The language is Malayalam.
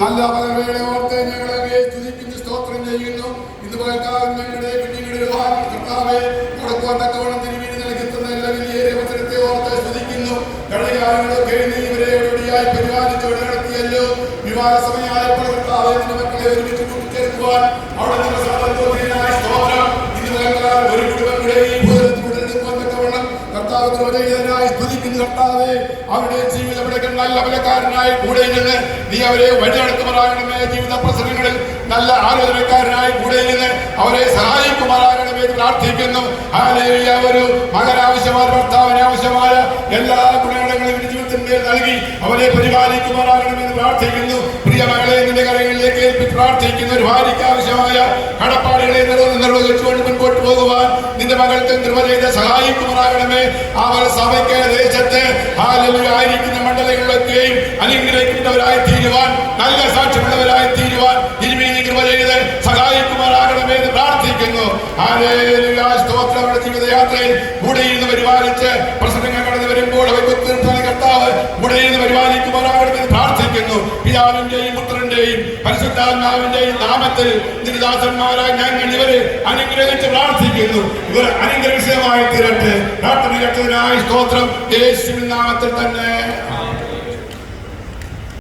നല്ല പലവേളെ ഓർത്ത് ഞങ്ങൾ അങ്ങയെ സ്തുതിപ്പിച്ച് സ്തോത്രം ചെയ്യുന്നു. ഇന്ന് പകൽക്കാലം ഞങ്ങളുടെ കുഞ്ഞുങ്ങളുടെ വിവാഹം കർത്താവെ കൊടുക്കോട്ടക്കോണം തിരുവിധി നൽകുന്ന എല്ലാ വലിയ അവസരത്തെ ഓർത്ത് സ്തുതിക്കുന്നു. കഴിഞ്ഞ കാലങ്ങളൊക്കെ നീ ഇവരെ എവിടെയായി പരിപാലിച്ചോടെ നടത്തിയല്ലോ. വിവാഹ സമയമായപ്പോൾ കർത്താവെ മക്കളെ ഒരുമിച്ച് കൂട്ടിച്ചേർക്കുവാൻ അവിടെ നിങ്ങൾ സാധനം കർത്താവേ അവരുടെ ജീവിതം നല്ല ഫലക്കാരനായി കൂടെ നിന്ന് നീ അവരെ വഴി നടത്തുമാറാകണമേ ജീവിത പ്രസംഗങ്ങളിൽ നല്ല ആലോചനക്കാരനായി കൂടെ നിന്ന് അവരെ സഹായിക്കുമാറാകണമേ പ്രാർത്ഥിക്കുന്നു. ഹാലേലുയ ഒരു മകനാവശ്യമായ ഭർത്താവിന് ആവശ്യമായ എല്ലാ ഗുണങ്ങളും ജീവിതത്തിന്റെ നൽകി അവരെ പരിപാലിക്കുമാറാകണമെന്ന് പ്രാർത്ഥിക്കുന്നു. പ്രിയ മകളെ നിന്റെ കരങ്ങളിലേക്ക് ഏൽപ്പിച്ച് പ്രാർത്ഥിക്കുന്നു. ഒരു ഭാര്യയ്ക്ക് ആവശ്യമായ കടപ്പാടുകളെ നിർവഹിച്ചുകൊണ്ട് മുൻപോട്ട് പോകുവാൻ മകൾക്ക് കൃപ ചെയ്ത് സഹായിക്കുമാറാകണമേ അവർ സഭയ്ക്ക് ദേശത്ത് ആയിരിക്കുന്ന മണ്ഡലങ്ങളിലൊക്കെയും അനുഗ്രഹിക്കുന്നവരായി തീരുവാൻ നല്ല സാക്ഷ്യമുള്ളവരായി തീരുവാൻ തിരുമേനി കൃപ ചെയ്ത് സഹായിക്കുമാറാകണമേ എന്ന് പ്രാർത്ഥിക്കുന്നു. ഹാലേലുയ സ്തോത്രം അവരുടെ ജീവിതയാത്രയിൽ കൂടെ ഇരുന്ന് പരിപാലിച്ച് പ്രസംഗങ്ങൾ കടന്നു വരുമ്പോൾ കർത്താവ് കൂടെ ഇരുന്ന് പരിപാലിക്കുമാറാകണമെന്ന് പ്രാർത്ഥിക്കുന്നു. പിതാവിന്റെയും പുത്രന്റെയും പരിശുദ്ധാത്മാവിന്റെയും നാമത്തിൽ നിരുദാസന്മാരായ ഞങ്ങൾ ഇവരെ അനുഗ്രഹിച്ച് പ്രാർത്ഥിക്കുന്നു. ഇവർ അനുഗ്രഹീതമായി തീരട്ടെ. പ്രാർത്ഥന കേട്ടതിനായി സ്തോത്രം. യേശുവിൻ നാമത്തിൽ തന്നെ.